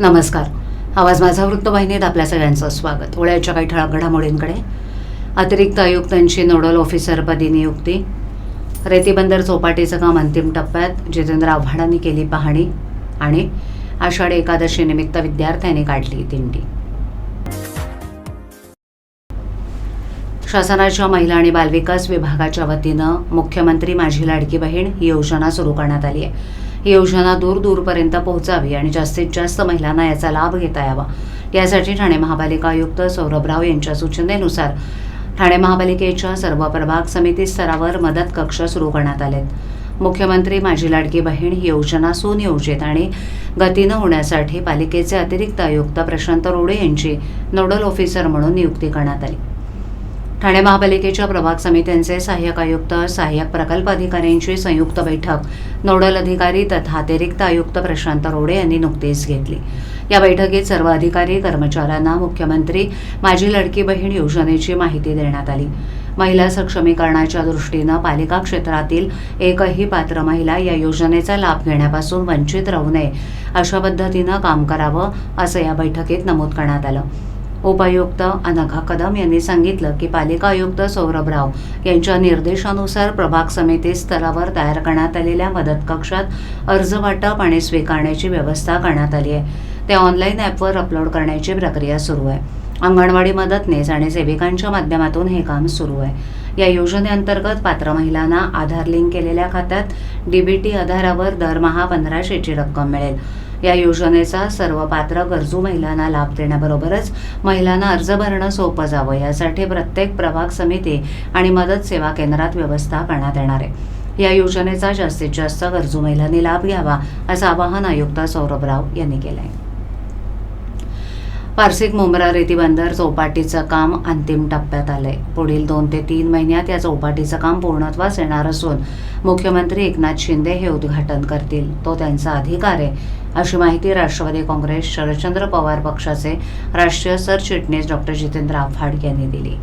नमस्कार. आवाज माझा वृत्तवाहिनीत आपल्या सगळ्यांचं स्वागत. होळ्याच्या काही ठळक घडामोडींकडे. अतिरिक्त आयुक्तांची नोडल ऑफिसरपदी नियुक्ती. रेतीबंदर चौपाटीचं काम अंतिम टप्प्यात. जितेंद्र आव्हाडांनी केली पाहणी आणि आषाढी एकादशीनिमित्त विद्यार्थ्यांनी काढली दिंडी. शासनाच्या महिला आणि बालविकास विभागाच्या वतीनं मुख्यमंत्री माझी लाडकी बहीण ही योजना सुरू करण्यात आली आहे. ही योजना दूर दूरपर्यंत पोहोचावी आणि जास्तीत जास्त महिलांना याचा लाभ घेता यावा. यासाठी ठाणे महापालिका आयुक्त सौरभ राव यांच्या सूचनेनुसार ठाणे महापालिकेच्या सर्व प्रभाग समिती स्तरावर मदत कक्ष सुरू करण्यात आलेत. मुख्यमंत्री माझी लाडकी बहीण ही योजना सुनियोजित आणि गतीनं होण्यासाठी पालिकेचे अतिरिक्त आयुक्त प्रशांत रोडे यांची नोडल ऑफिसर म्हणून नियुक्ती करण्यात आली. ठाणे महापालिकेच्या प्रभाग समित्यांचे सहाय्यक आयुक्त सहाय्यक प्रकल्प अधिकाऱ्यांची संयुक्त बैठक. नोडल अधिकारी तथा अतिरिक्त आयुक्त प्रशांत रोडे यांनी नुकतीच घेतली. या बैठकीत सर्व अधिकारी कर्मचाऱ्यांना मुख्यमंत्री माझी लडकी बहीण योजनेची माहिती देण्यात आली. महिला सक्षमीकरणाच्या दृष्टीनं पालिका क्षेत्रातील एकही पात्र महिला या योजनेचा लाभ घेण्यापासून वंचित राहू नये अशा पद्धतीनं काम करावं असं या बैठकीत नमूद करण्यात आलं. उपायुक्त अनघा कदम यांनी सांगितलं की पालिका आयुक्त सौरभ राव यांच्या निर्देशानुसार प्रभाग समिती स्तरावर तयार करण्यात आलेल्या मदत कक्षात अर्ज वाटप आणि स्वीकारण्याची व्यवस्था करण्यात आली आहे. ते ऑनलाईन ॲपवर अपलोड करण्याची प्रक्रिया सुरू आहे. अंगणवाडी मदतनीस आणि सेविकांच्या माध्यमातून हे काम सुरू आहे. या योजनेअंतर्गत पात्र महिलांना आधार लिंक केलेल्या खात्यात डीबीटी आधारावर दरमहा पंधराशेची रक्कम मिळेल. या योजनेचा सर्व पात्र गरजू महिलांना लाभ देण्याबरोबरच महिलांना अर्ज भरणं सोपं जावं यासाठी प्रत्येक प्रभाग समिती आणि मदत सेवा केंद्रात व्यवस्था करण्यात येणार आहे. या योजनेचा जास्तीत जास्त गरजू महिलांनी लाभ घ्यावा असं आवाहन आयुक्त सौरभ राव यांनी केलं आहे पारसिक मुंब्रा रेती बंदर चौपाटीचं काम अंतिम टप्प्यात आलंय. पुढील दोन ते तीन महिन्यात या चौपाटीचं काम पूर्णत्वास येणार असून मुख्यमंत्री एकनाथ शिंदे हे उद्घाटन करतील. तो त्यांचा अधिकार आहे अशी माहिती राष्ट्रवादी काँग्रेस शरदचंद्र पवार पक्षाचे राष्ट्रीय सरचिटणीस डॉक्टर जितेंद्र आव्हाड यांनी दिली.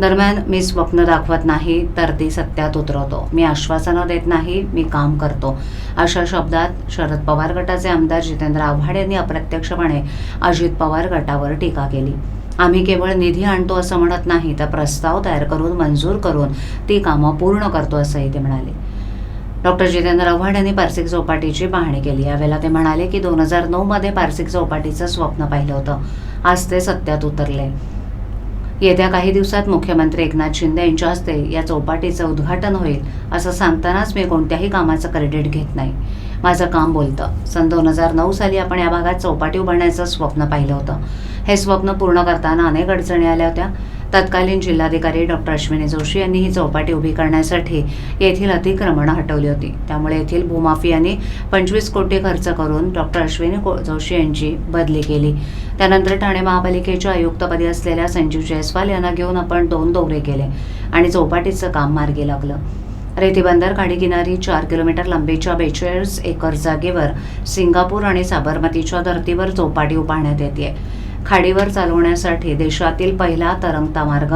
दरम्यान मी स्वप्न दाखवत नाही तर ती सत्यात उतरवतो. मी आश्वासनं देत नाही मी काम करतो. अशा शब्दात शरद पवार गटाचे आमदार जितेंद्र आव्हाड यांनी अप्रत्यक्षपणे अजित पवार गटावर टीका केली. आम्ही केवळ निधी आणतो असं म्हणत नाही तर प्रस्ताव तयार करून मंजूर करून ती कामं पूर्ण करतो असंही ते म्हणाले. डॉक्टर जितेंद्र आव्हाड यांनी पारसिक चौपाटीची पाहणी केली. यावेळेला ते म्हणाले की दोन हजार नऊमध्ये पारसिक चौपाटीचं स्वप्न पाहिलं होतं. आज ते सत्यात उतरले. येत्या काही दिवसात मुख्यमंत्री एकनाथ शिंदे यांच्या हस्ते या चौपाटीचं उद्घाटन होईल असं सांगतानाच मी कोणत्याही कामाचं क्रेडिट घेत नाही. माझं काम बोलतं. सन दोन हजार नऊ साली आपण या भागात चौपाटी उभारण्याचं स्वप्न पाहिलं होतं. हे स्वप्न पूर्ण करताना अनेक अडचणी आल्या होत्या. तत्कालीन जिल्हाधिकारी डॉक्टर अश्विनी जोशी यांनी ही चौपाटी उभी करण्यासाठी येथील अतिक्रमणं हटवली होती. त्यामुळे येथील भूमाफियांनी पंचवीस कोटी खर्च करून डॉक्टर अश्विनी जोशी यांची बदली केली. त्यानंतर ठाणे महापालिकेच्या आयुक्तपदी असलेल्या संजीव जयस्वाल यांना घेऊन आपण दोन दौरे केले आणि चौपाटीचं काम मार्गी लागलं. रेतीबंदर खाडीकिनारी चार किलोमीटर लांबीच्या बेचाळीस एकर जागेवर सिंगापूर आणि साबरमतीच्या धर्तीवर चौपाटी उभारण्यात येते खाडीवर चालवण्यासाठी देशातील पहिला तरंगता मार्ग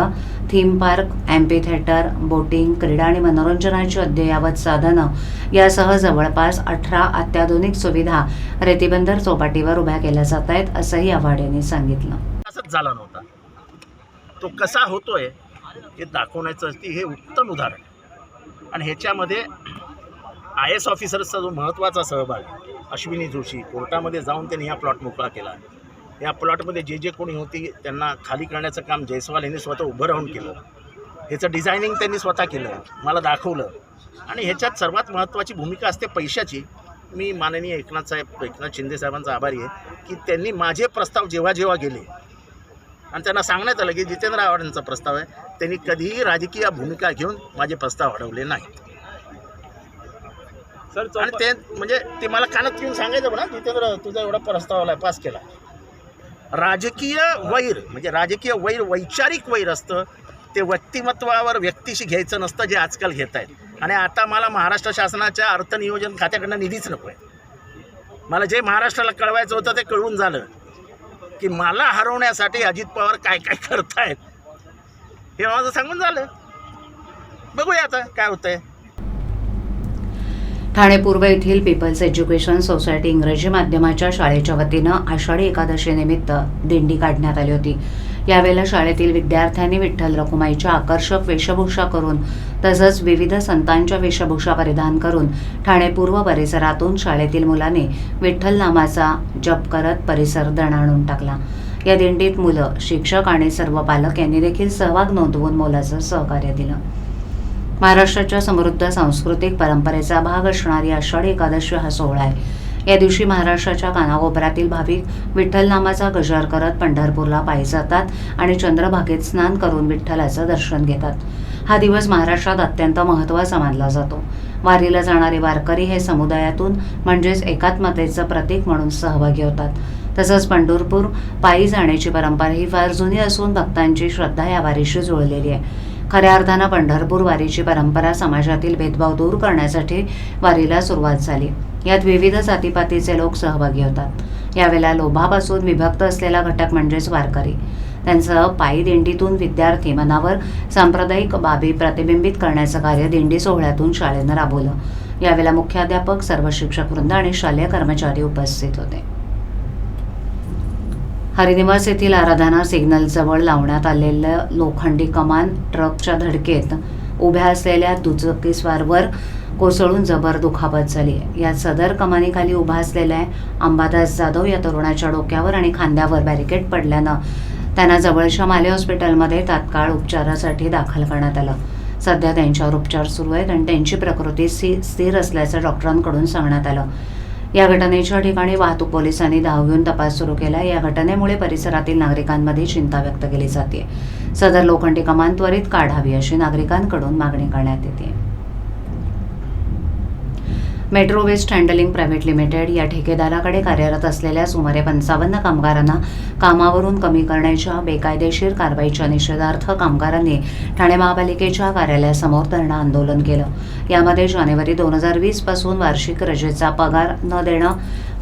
theme park amphitheatre boating क्रीडा आणि मनोरंजनाची अद्ययावत साधनं यासह जवळपास अठरा अत्याधुनिक सुविधा रेतीबंदर चौपाटीवर उभ्या केल्या जात आहेत असंही आव्हाड यांनी सांगितलं. असंच झाला नव्हता. तो कसा होतोय हे दाखवण्याचं हे उत्तम उदाहरण आणि ह्याच्यामध्ये आय एस ऑफिसर्सचा जो महत्त्वाचा सहभाग अश्विनी जोशी कोर्टामध्ये जाऊन त्यांनी हा प्लॉट मोकळा केला. या प्लॉटमध्ये जे जे कोणी होती त्यांना खाली करण्याचं काम जयस्वाल यांनी स्वतः उभं राहून केलं. ह्याचं डिझायनिंग त्यांनी स्वतः केलं मला दाखवलं. आणि ह्याच्यात सर्वात महत्त्वाची भूमिका असते पैशाची. मी माननीय एकनाथ साहेब एकनाथ शिंदे साहेबांचा आभारी आहे की त्यांनी माझे प्रस्ताव जेव्हा जेव्हा गेले आणि त्यांना सांगण्यात आलं की जितेंद्र आव्हाडांचा प्रस्ताव आहे त्यांनी कधीही राजकीय भूमिका घेऊन माझे प्रस्ताव अडवले नाहीत. सर आणि ते म्हणजे ते मला कानात घेऊन सांगायचं म्हणा जितेंद्र तुझा एवढा प्रस्ताव आला पास केला. राजकीय वैर म्हणजे राजकीय वैर वैचारिक वैर असतं ते व्यक्तिमत्वावर व्यक्तीशी घ्यायचं नसतं जे आजकाल घेत आहेत. आणि आता मला महाराष्ट्र शासनाच्या अर्थनियोजन खात्याकडनं निधीच नको आहे. मला जे महाराष्ट्राला कळवायचं होतं ते कळवून झालं. की मला हरवण्यासाठी अजित पवार काय काय करतायत हे माझं सांगून झालं. बघूया आता काय होतं आहे ठाणे पूर्व येथील पीपल्स एज्युकेशन सोसायटी इंग्रजी माध्यमाच्या शाळेच्या वतीनं आषाढी एकादशीनिमित्त दिंडी काढण्यात आली होती. यावेळेला शाळेतील विद्यार्थ्यांनी विठ्ठल रखुमाईच्या आकर्षक वेशभूषा करून तसंच विविध संतांच्या वेशभूषा परिधान करून ठाणे पूर्व परिसरातून शाळेतील मुलांनी विठ्ठल नामाचा जप करत परिसर दणाणून टाकला. या दिंडीत मुलं शिक्षक आणि सर्व पालक यांनी देखील सहभाग नोंदवून मोलाचं सहकार्य दिलं. महाराष्ट्राच्या समृद्ध सांस्कृतिक परंपरेचा भाग असणारी आषाढी एकादशी हा सोहळा आहे. या दिवशी महाराष्ट्राच्या कानाकोपऱ्यातील भाविक विठ्ठल नामाचा गजर करत पंढरपूरला पायी जातात आणि चंद्रभागेत स्नान करून विठ्ठलाचं दर्शन घेतात. हा दिवस महाराष्ट्रात अत्यंत महत्त्वाचा मानला जातो. वारीला जाणारे वारकरी हे समुदायातून म्हणजेच एकात्मतेचं प्रतीक म्हणून सहभागी होतात. तसंच पंढरपूर पायी जाण्याची परंपरा ही फार जुनी असून भक्तांची श्रद्धा या वारीशी जुळलेली आहे. खऱ्या अर्थानं पंढरपूर वारीची परंपरा समाजातील भेदभाव दूर करण्यासाठी वारीला सुरुवात झाली. यात विविध जातीपातीचे लोक सहभागी होतात. यावेळेला लोभापासून विभक्त असलेला घटक म्हणजेच वारकरी त्यांचं पायी दिंडीतून विद्यार्थी मनावर सांप्रदायिक बाबी प्रतिबिंबित करण्याचं कार्य दिंडी सोहळ्यातून शाळेनं राबवलं. यावेळेला मुख्याध्यापक सर्व शिक्षक वृंद आणि शालेय कर्मचारी उपस्थित होते. हरिनिवास येथील आराधना सिग्नलजवळ लावण्यात आलेलं लोखंडी कमान ट्रकच्या धडकेत उभ्या असलेल्या दुचकीस्वारवर कोसळून जबर दुखापत झाली. यात सदर कमानीखाली उभा असलेल्या अंबादास जाधव या तरुणाच्या डोक्यावर आणि खांद्यावर बॅरिकेड पडल्यानं त्यांना जवळच्या माले हॉस्पिटलमध्ये तात्काळ उपचारासाठी दाखल करण्यात आलं. सध्या त्यांच्यावर उपचार सुरू आहेत आणि त्यांची प्रकृती स्थिर स्थिर असल्याचं डॉक्टरांकडून सांगण्यात आलं. या घटनेच्या ठिकाणी वाहतूक पोलिसांनी धाव घेऊन तपास सुरू केला. या घटनेमुळे परिसरातील नागरिकांमध्ये चिंता व्यक्त केली जाते. सदर लोखंडी कमान त्वरित काढावी अशी नागरिकांकडून मागणी करण्यात येते. Metro waste handling private limited या ठेकेदाराकडे कार्यरत असलेल्या सुमारे पंचावन्न कामगारांना कामावरून कमी करण्याच्या बेकायदेशीर कारवाईच्या निषेधार्थ कामगारांनी ठाणे महापालिकेच्या कार्यालयासमोर धरणं आंदोलन केलं. यामध्ये जानेवारी दोन हजार वीसपासून वार्षिक रजेचा पगार न देणं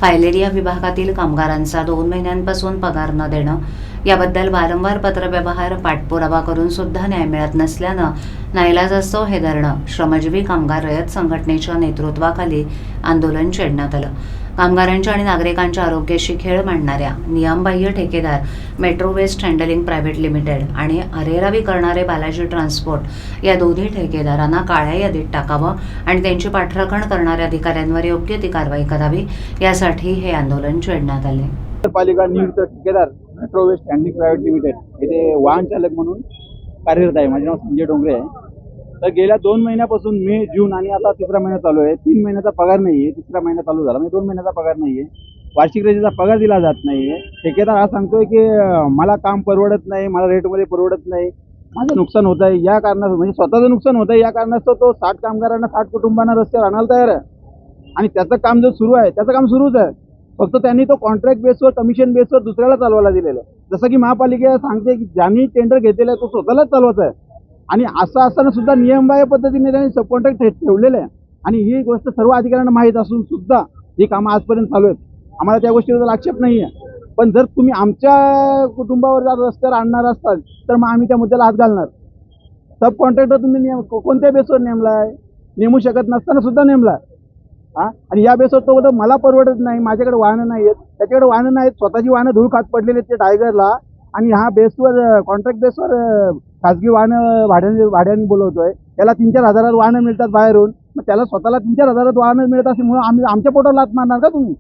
फायलेरिया विभागातील कामगारांचा दोन महिन्यांपासून पगार न देणं याबद्दल वारंवार पत्रव्यवहार पाठपुरावा करून सुद्धा न्याय मिळत नसल्यानं नाईलाज असतो हे धरणं श्रमजीवी कामगार रयत संघटनेच्या नेतृत्वाखाली आंदोलन छेडण्यात आलं. कामगारांच्या आणि नागरिकांच्या आरोग्याशी खेळ मांडणाऱ्या नियमबाह्य ठेकेदार metro waste handling private limited आणि अरेरावी करणारे बालाजी ट्रान्सपोर्ट या दोन्ही ठेकेदारांना काळ्या यादीत टाकावं आणि त्यांची पाठराखण करणाऱ्या अधिकाऱ्यांवर योग्य ती कारवाई करावी यासाठी हे आंदोलन छेडण्यात आले. पालिका नियुक्त ठेकेदार metro waste handling private limited. येथे वाहन चालक म्हणून कार्यरत आहे. माझे नाव संजय डोंगरे आहे. तर गेल्या दोन महिन्यापासून मे जून आणि आता तिसरा महिना चालू आहे. तीन महिन्याचा पगार नाही आहे तिसरा महिना चालू झाला. म्हणजे दोन महिन्याचा पगार नाही आहे वार्षिक रजेचा पगार दिला जात नाही आहे ठेकेदार हा सांगतोय की मला काम परवडत नाही मला रेटमध्ये परवडत नाही. माझं नुकसान होत आहे. या कारणास्तव म्हणजे स्वतःचं नुकसान होत आहे. या कारणास्तव तो साठ कामगारांना साठ कुटुंबांना रस्त्यावर आणायला तयार आहे. आणि त्याचं काम जो सुरू आहे त्याचं काम सुरूच आहे. फक्त त्यांनी तो कॉन्ट्रॅक्ट बेसवर कमिशन बेसवर दुसऱ्याला चालवायला दिलेलं आहे. जसं की महापालिका सांगते की ज्यांनी टेंडर घेतलेला आहे तो स्वतःलाच चालवायचा आहे. आणि असं असताना सुद्धा नियमबाह्य पद्धतीने त्यांनी सब कॉन्ट्रॅक्ट ठेवलेलं आहे. आणि ही गोष्ट सर्व अधिकाऱ्यांना माहीत असून सुद्धा ही कामं आजपर्यंत चालू आहेत. आम्हाला त्या गोष्टीबद्दल आक्षेप नाही आहे पण जर तुम्ही आमच्या कुटुंबावर जर रस्त्यावर आणणार असाल तर मग आम्ही त्या मुद्द्याला हात घालणार. सब कॉन्ट्रॅक्टर तुम्ही नेम को- कोणत्या बेसवर नेमलाय नेमू शकत नसताना सुद्धा नेमला हा? आणि या बेसवर तो मला परवडत नाही माझ्याकडे वाहनं नाही आहेत त्याच्याकडे वाहनं नाहीत स्वतःची वाहनं धूळ खात पडलेली आहेत ते टायगरला आणि ह्या बेसवर कॉन्ट्रॅक्ट बेसवर खाजगी वाहनं भाड्याने भाड्याने बोलवतोय. त्याला तीन चार हजारात वाहनं मिळतात बाहेरून. मग त्याला स्वतःला तीन चार हजारात वाहनं मिळत असल्यामुळे आम्ही आमच्या पोटाला लात मारणार का तुम्ही?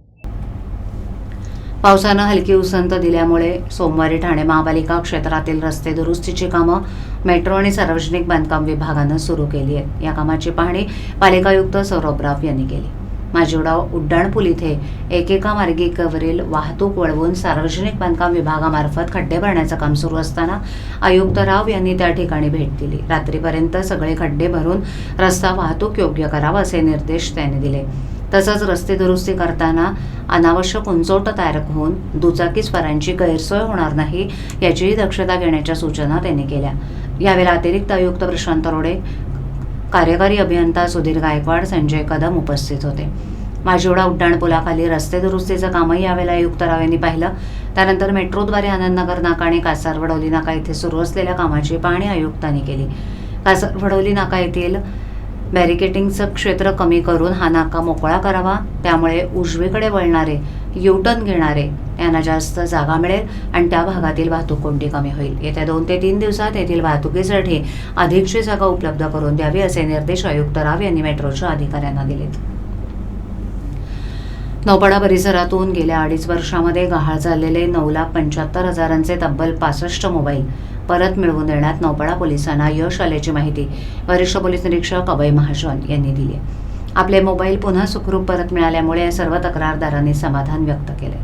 पावसानं हलकी उसंत दिल्यामुळे सोमवारी ठाणे महापालिका क्षेत्रातील रस्ते दुरुस्तीची कामं मेट्रो आणि सार्वजनिक बांधकाम विभागानं सुरू केली आहेत. या कामाची पाहणी पालिका आयुक्त सौरभ राव यांनी केली. माजिवडाव उड्डाणपूल इथे. एकेका मार्गिकेवरील वाहतूक वळवून सार्वजनिक बांधकाम विभागामार्फत खड्डे भरण्याचं काम सुरू असताना आयुक्त राव यांनी त्या ठिकाणी भेट दिली. रात्रीपर्यंत सगळे खड्डे भरून रस्ता वाहतूक योग्य करावा असे निर्देश त्यांनी दिले. तसंच रस्ते दुरुस्ती करताना अनावश्यक उंचोट तयार होऊन दुचाकीस्वारांची गैरसोय होणार नाही याचीही दक्षता घेण्याच्या सूचना त्यांनी केल्या. यावेळी अतिरिक्त आयुक्त प्रशांत रोडे कार्यकारी अभियंता सुधीर गायकवाड संजय कदम उपस्थित होते. माझिवडा उड्डाणपुलाखाली रस्ते दुरुस्तीचं कामही यावेळेला आयुक्तराव यांनी पाहिलं. त्यानंतर मेट्रोद्वारे आनंदनगर नाका आणि कासारवडवली नाका येथे सुरू असलेल्या कामाची पाहणी आयुक्तांनी केली. कासारवडवली नाका येथील बॅरिकेटिंगचं क्षेत्र कमी करून हा नाका मोकळा करावा. त्यामुळे उजवीकडे वळणारे युटर्न घेणारे. यांना जास्त जागा मिळेल आणि त्या भागातील वाहतूक कोंडी कमी होईल? येत्या दोन ते तीन दिवसात येथील वाहतुकीसाठी अधिकची जागा उपलब्ध करून द्यावी असे निर्देश आयुक्त राव यांनी मेट्रोच्या अधिकाऱ्यांना दिलेत. नौपाडा परिसरातून गेल्या अडीच वर्षामध्ये गहाळ झालेले नऊ लाख पंच्याहत्तर हजारांचे तब्बल पासष्ट मोबाईल परत मिळवून देण्यात नौपाडा पोलिसांना यश आल्याची माहिती वरिष्ठ पोलीस निरीक्षक अभय महाजन यांनी दिली आहे. आपले मोबाईल पुन्हा सुखरूप परत मिळाल्यामुळे या सर्व तक्रारदारांनी समाधान व्यक्त केले.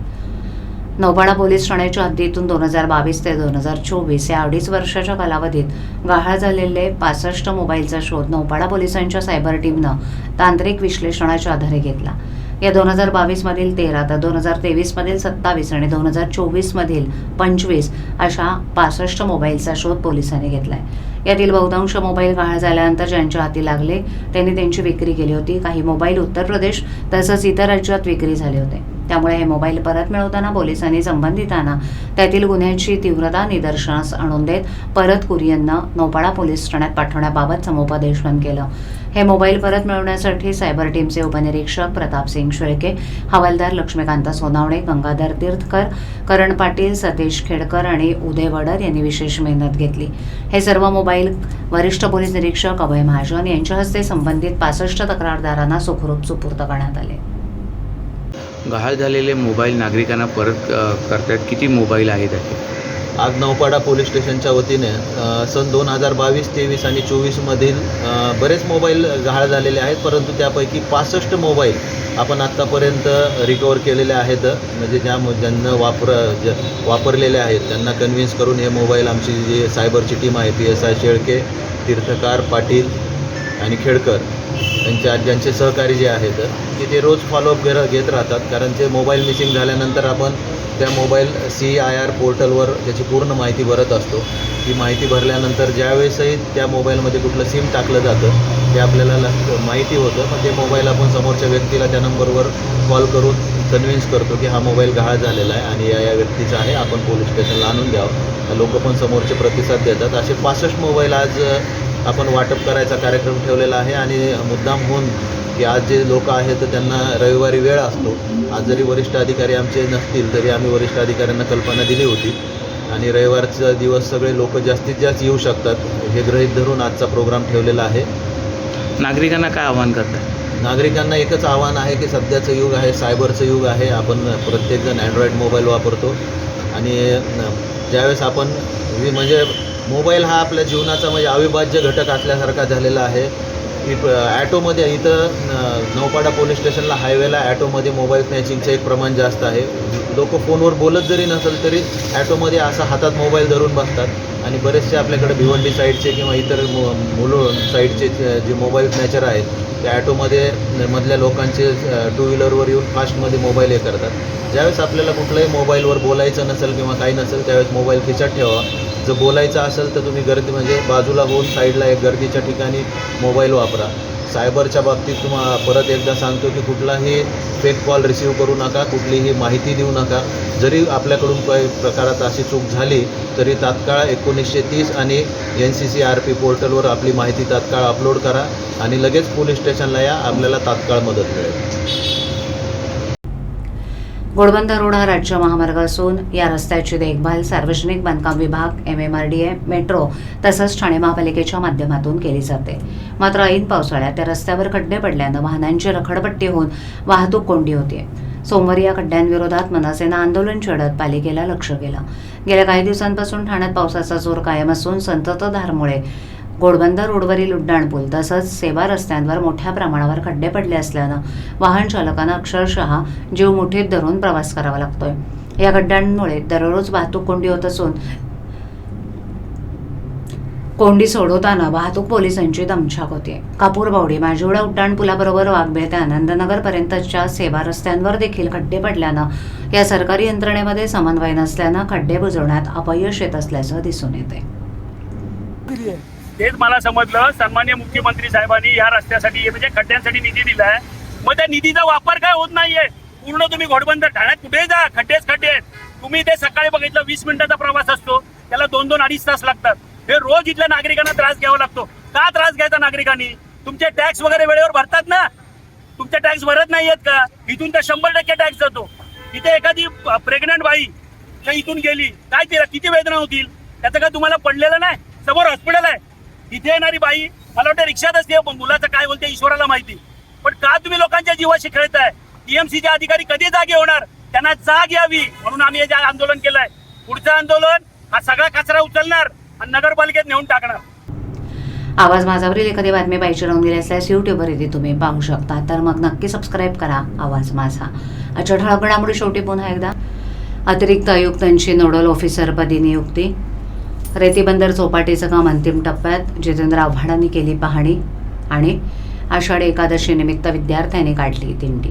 नौपाडा पोलीस ठाण्याच्या हद्दीतून दोन हजार बावीस ते दोन हजार चोवीस या अडीच वर्षाच्या कालावधीत गहाळ झालेले पासष्ट मोबाईलचा शोध नौपाडा पोलिसांच्या सायबर टीमनं तांत्रिक विश्लेषणाच्या आधारे घेतला. या दोन हजार बावीसमधील तेरा तर दोन हजार तेवीसमधील सत्तावीस आणि दोन हजार चोवीसमधील पंचवीस अशा पासष्ट मोबाईलचा शोध पोलिसांनी घेतलाय. यातील बहुतांश मोबाईल गहाळ झाल्यानंतर ज्यांच्या हाती लागले त्यांनी त्यांची विक्री केली होती. काही मोबाईल उत्तर प्रदेश तसंच इतर राज्यात विक्री झाले होते. त्यामुळे हे मोबाईल परत मिळवताना पोलिसांनी संबंधितांना त्यातील गुन्ह्यांची तीव्रता निदर्शनास आणून देत परत कुरियननं नौपाडा पोलीस ठाण्यात पाठवण्याबाबत समुपदेशन केलं. हे मोबाईल परत मिळवण्यासाठी सायबर टीमचे उपनिरीक्षक प्रताप सिंग शेळके हवालदार लक्ष्मीकांत सोनावणे गंगाधर तीर्थकर करण पाटील सतीश खेडकर आणि उदय वडर यांनी विशेष मेहनत घेतली. हे सर्व मोबाईल वरिष्ठ पोलीस निरीक्षक अभय महाजन यांच्या हस्ते संबंधित पासष्ट तक्रारदारांना सुखरूप सुपूर्द करण्यात आले. गहाळ झालेले मोबाईल नागरिकांना परत करतात किती मोबाईल आहेत त्याचे आज नौपाडा पोलीस स्टेशनच्या वतीने सन दोन हजार बावीस तेवीस आणि चोवीसमधील बरेच मोबाईल गहाळ झालेले आहेत परंतु त्यापैकी पासष्ट मोबाईल आपण आत्तापर्यंत रिकवर केलेले आहेत. म्हणजे ज्या ज्यांना वापर ज वापरलेले आहेत त्यांना कन्व्हिन्स करून हे मोबाईल आमची जी सायबरची टीम आहे P S I Shelke Tirthakar Patil आणि खेडकर यांच्या ज्यांचे सहकारी जे आहेत की ते रोज फॉलोअप घेर घेत राहतात. कारण ते मोबाईल मिसिंग झाल्यानंतर आपण त्या मोबाईल सी आय आर पोर्टलवर त्याची पूर्ण माहिती भरत असतो. ती माहिती भरल्यानंतर ज्यावेळेसही त्या मोबाईलमध्ये कुठलं सिम टाकलं जातं ते आपल्याला माहिती होतं. मग ते मोबाईल आपण समोरच्या व्यक्तीला त्या नंबरवर कॉल करून कन्व्हिन्स करतो की हा मोबाईल गहाळ झालेला आहे आणि या या व्यक्तीचा आहे. आपण पोलीस स्टेशनला आणून द्यावं. लोक पण समोरचे प्रतिसाद देतात. असे पासष्ट मोबाईल आज आपण वाटप करायचा कार्यक्रम ठेवलेला आहे आणि मुद्दाम होऊन की आज जे लोक आहेत त्यांना रविवारी वेळ असतो. आज जरी वरिष्ठ अधिकारी आमचे नसतील तरी आम्ही वरिष्ठ अधिकाऱ्यांना कल्पना दिली होती. आणि रविवारचा दिवस सगळे लोक जास्तीत जास्त येऊ शकतात. हे गृहीत धरून आजचा प्रोग्राम ठेवलेला आहे. नागरिकांना काय आवाहन करताय नागरिकांना एकच आव्हान आहे की सध्याचं युग आहे सायबरचं युग आहे. आपण प्रत्येकजण अँड्रॉईड मोबाईल वापरतो. आणि ज्यावेळेस आपण म्हणजे मोबाईल हा आपल्या जीवनाचा म्हणजे अविभाज्य घटक असल्यासारखा झालेला आहे. ॲटोमध्ये इथं नौपाडा पोलीस स्टेशनला हायवेला ॲटोमध्ये मोबाईल स्नॅचिंगचं एक प्रमाण जास्त आहे. लोक फोनवर बोलत जरी नसेल तरी ॲटोमध्ये असा हातात मोबाईल धरून बसतात. आणि बरेचसे आपल्याकडे भिवंडी साईडचे किंवा इतर मु मुलं साईडचे जे जे मोबाईल स्नॅचर आहेत त्या ॲटोमध्ये मधल्या लोकांचे टू व्हीलरवर येऊन फास्टमध्ये मोबाईल हे करतात. ज्यावेळेस आपल्याला कुठल्याही मोबाईलवर बोलायचं नसेल किंवा काही नसेल त्यावेळेस मोबाईल खिचात ठेवा. जर बोलायचं असेल तर तुम्ही गर्दी म्हणजे बाजूला होऊन साईडला एक गर्दीच्या ठिकाणी मोबाईल वापरा. सायबरच्या बाबतीत तुम्हाला परत एकदा सांगतो की कुठलाही फेक कॉल रिसीव करू नका कुठलीही माहिती देऊ नका. जरी आपल्याकडून काही प्रकारात अशी चूक झाली तरी तात्काळ एकोणीसशे तीस आणि N C C R P पोर्टलवर आपली माहिती तात्काळ अपलोड करा आणि लगेच पोलीस स्टेशनला या आपल्याला तात्काळ मदत मिळेल. घोडबंदर रोड हा राज्य महामार्ग असून या रस्त्याची देखभाल सार्वजनिक बांधकाम विभाग M M R D A metro तसंच ठाणे महापालिकेच्या माध्यमातून केली जाते. मात्र ऐन पावसाळ्यात त्या रस्त्यावर खड्डे पडल्यानं वाहनांची रखडपट्टी होऊन वाहतूक कोंडी होती सोमवारी या खड्ड्यांविरोधात मनसेनं आंदोलन छेडत पालिकेला लक्ष केलं. गेल्या काही दिवसांपासून ठाण्यात पावसाचा जोर कायम असून संततधारमुळे घोडबंदर रोडवरील उड्डाणपूल तसंच सेवा रस्त्यांवर मोठ्या प्रमाणावर खड्डे पडले असल्यानं वाहन चालकांना अक्षरशः जीव मुठीत धरून प्रवास करावा लागतोय. या खड्ड्यांमुळे दररोज वाहतूक कोंडी होत असून कोंडी सोडवताना वाहतूक पोलिसांची दमछाक होते कापूरबावडी माजिवडा उड्डाणपुलाबरोबर वाघबे ते आनंदनगरपर्यंतच्या सेवा रस्त्यांवर देखील खड्डे पडल्यानं या सरकारी यंत्रणेमध्ये समन्वय नसल्यानं खड्डे बुजवण्यात अपयश येत असल्याचं दिसून येते तेच मला समजलं. सन्मान्य मुख्यमंत्री साहेबांनी या रस्त्यासाठी म्हणजे खड्ड्यांसाठी निधी दिलाय. मग त्या निधीचा वापर काय होत नाहीये? पूर्ण तुम्ही घोडबंदर ठाण्यात कुठे जा. खड्डेच खड्डे आहेत. तुम्ही ते सकाळी बघितलं वीस मिनिटाचा प्रवास असतो. त्याला दोन दोन अडीच तास लागतात. हे रोज इथल्या नागरिकांना त्रास घ्यावा लागतो. का त्रास घ्यायचा नागरिकांनी? तुमचे टॅक्स वगैरे वेळेवर भरतात ना? तुमचे टॅक्स भरत नाही आहेत का? इथून तर शंभर टक्के टॅक्स जातो. इथे एखादी प्रेग्नंट बाई इथून गेली. काय तिला किती वेदना होतील? त्याचं काय तुम्हाला पडलेलं नाही? समोर हॉस्पिटल आहे. इथे येणारी बाई मला वाटतं रिक्षात असते पण मुलाचं काय बोलते ईश्वराला माहिती. पण का तुम्ही लोकांच्या जीवाशी खेळताय? टीएमसीचे अधिकारी कधी जागे होणार? त्यांना जाग यावी म्हणून आम्ही हे जे आंदोलन केलंय. पुढचं आंदोलन हा सगळा कचरा उचलणार आणि नगरपालिकेत नेऊन टाकणार. आवाज माझावरील एखादी बातमी पाहिजे राहून गेली असल्यास यूट्यूबवर येते तुम्ही पाहू शकता. तर मग नक्की सबस्क्राईब करा आवाज माझा. अच्छा ठळक घडामोडी शेवटी पुन्हा एकदा. अतिरिक्त आयुक्तांची नोडल ऑफिसरपदी नियुक्ती. रेतीबंदर चौपाटीचं काम अंतिम टप्प्यात जितेंद्र आव्हाडांनी केली पाहणी आणि आषाढी एकादशीनिमित्त विद्यार्थ्यांनी काढली दिंडी.